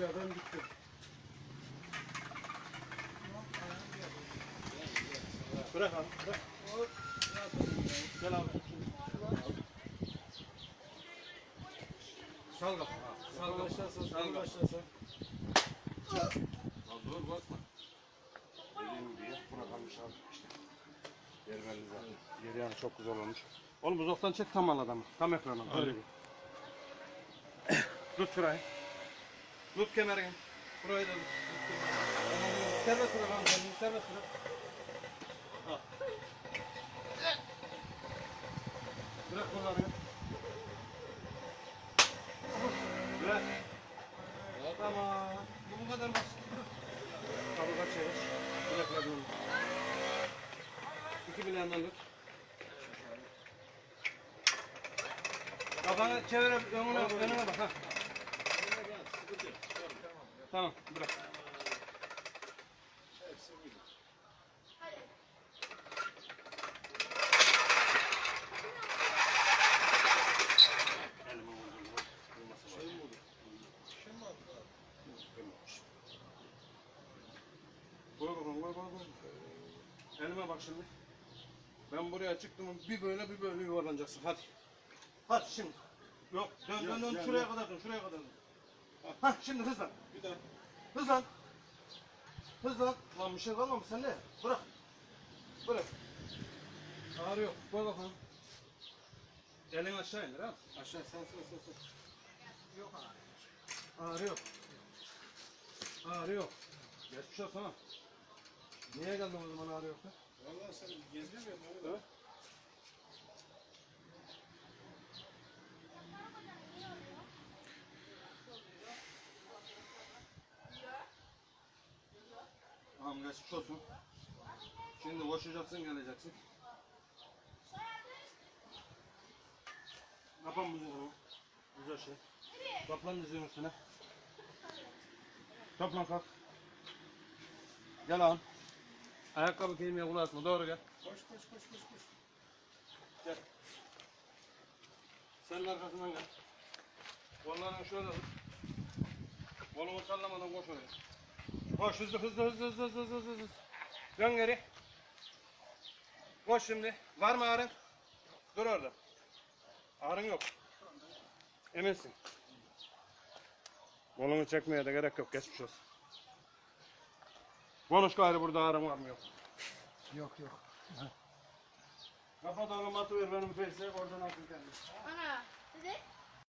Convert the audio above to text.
Aşağıdan gitti. Bırak abi. Bırak. Gel abi. Sal kafa. Sal başlasın. Sal başlasın. Lan dur basma. Dediğim gibi bırakılmış abi işte. Yermeniz zaten. Yeri yani çok güzel olmuş. Oğlum uzaktan çek tam al adamı. Tam ekrana. Öyle bir. Tut şurayı. Tut kemerini. Burayı da serbest bırak kendini serbest bırak. Bırak kollarını. Bırak. Tamam. Bu bu kadar basit. Kaburga çevir. Bileklerini. İki bileğinden tut. Kafanı çevir, önüne, önüne bak. Ha. Tamam, bırak. Koy bakalım koy koy koy. Elime bak şimdi. Ben buraya çıktım bir böyle bir böyle yuvarlanacaksın. Hadi. Hadi şimdi. Yok dön dön dön şuraya kadar dön şuraya kadar dön. Hah şimdi hızlan. Bir daha. Hızlan. Hızlan. Lan bir şey kalmamış sende. Bırak. Bırak. Ağrı yok. Koy bakalım. Elini aşağı indir ha. Aşağı sal sal sal. sal. Ağrı yok. Ağrı yok. Geçmiş olsun ha. Niye geldin o zaman ağrı yoktu? Vallahi sen gezdin mi? Geçmiş olsun. Şimdi koşacaksın geleceksin. Kapan buzdolabı. Güzel şey. Toplan dizinin üstüne. Toplan kalk. Gel ağam. Ayakkabı giymeye kulağısına doğru gel. Koş koş koş koş koş. Gel. Senin arkasından gel. Kollarını şöyle tut. Kolumu sallamadan koş oraya. Koş hızlı hızlı hızlı hızlı hızlı hızlı hızlı. Dön geri. Koş şimdi. Var mı ağrın? Dur orada. Ağrın yok. Eminsin. Kolunu çekmeye de gerek yok. Geçmiş olsun. Konuş gayrı burada ağrın var mı yok. Yok yok. Kapat onu matı ver benim feyse oradan atın kendini. Ana, dede.